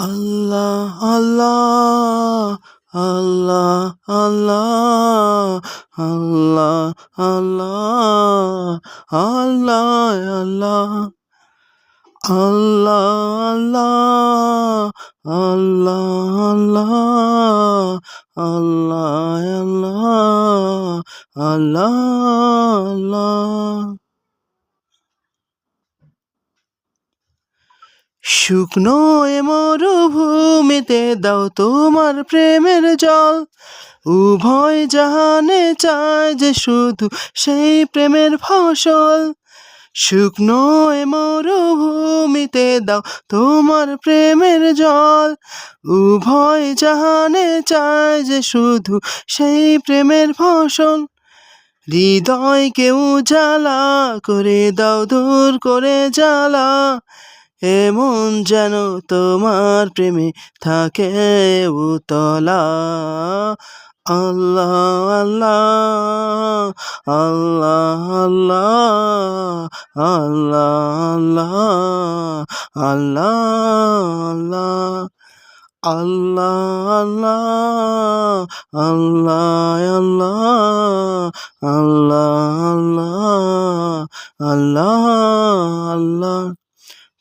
আল্লাহ আল্লাহ আল্লাহ আল্লাহ আল্লাহ আল্লাহ আল্লাহ আল্লাহ আল্লাহ আল্লাহ আল্লাহ আল্লাহ আল্লাহ আল্লাহ আল্লাহ শুকনো এ মরুভূমিতে দাও তোমার প্রেমের জল। উভয় জাহানে চায় যে শুধু সেই প্রেমের ফসল। শুকনো এ মরুভূমিতে দাও তোমার প্রেমের জল। উভয় জাহানে চায় যে শুধু সেই প্রেমের ফসল। হৃদয়কে উজালা করে দাও, দূর করে জ্বালা। এমন যেন তোমার প্রেমে থাকে উতলা আল্লাহ আল্লাহ আল্লাহ আল্লাহ আল্লাহ আল্লাহ আল্লাহ আল্লাহ আল্লাহ আল্লাহ আল্লাহ আল্লাহ আল্লাহ আল্লাহ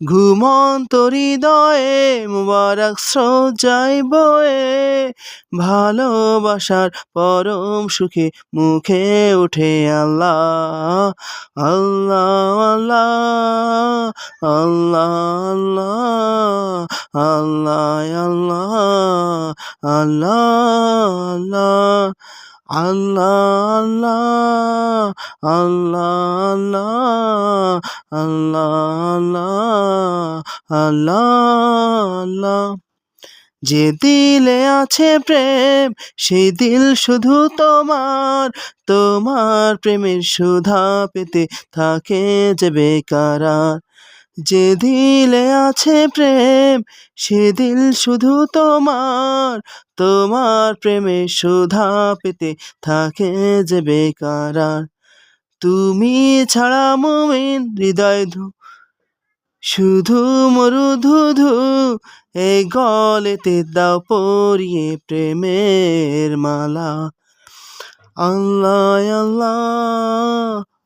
ঘুমন্ত হৃদয়ে মুবারক স্রোত যাই বয়ে ভালোবাসার পরম সুখে মুখে উঠে আল্লাহ আল্লাহ আল্লাহ আল্লাহ আল্লাহ আল্লাহ আল্লাহ আল্লাহ আল্লাহ আল্লাহ আল্লাহ আল্লাহ আল্লাহ যে দিলে আছে প্রেম সেই দিল শুধু তোমার। তোমার প্রেমের সুধা পেতে থাকে যে বেকারার যে দিলে আছে প্রেম, সে দিল শুধু তোমার। তোমার প্রেমে সুধা পেতে থাকে যে বেকারার। তুমি ছাড়া মুমিন হৃদয় ধু, শুধু মরু ধুধু এই গলেতে দাও পরিয়ে প্রেমের মালা। আল্লাহ আল্লাহ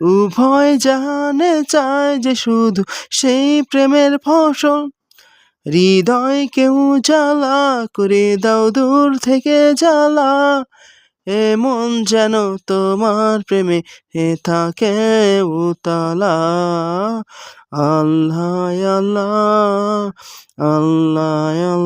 উভয় জানে চায় যে শুধু সেই প্রেমের ফসল। হৃদয় কেউ জ্বালা, করে দাও দূর থেকে জ্বালা। এমন যেন তোমার প্রেমে হে থাকে উতলা। আল্লাহ আল্লাহ আল্লাহ।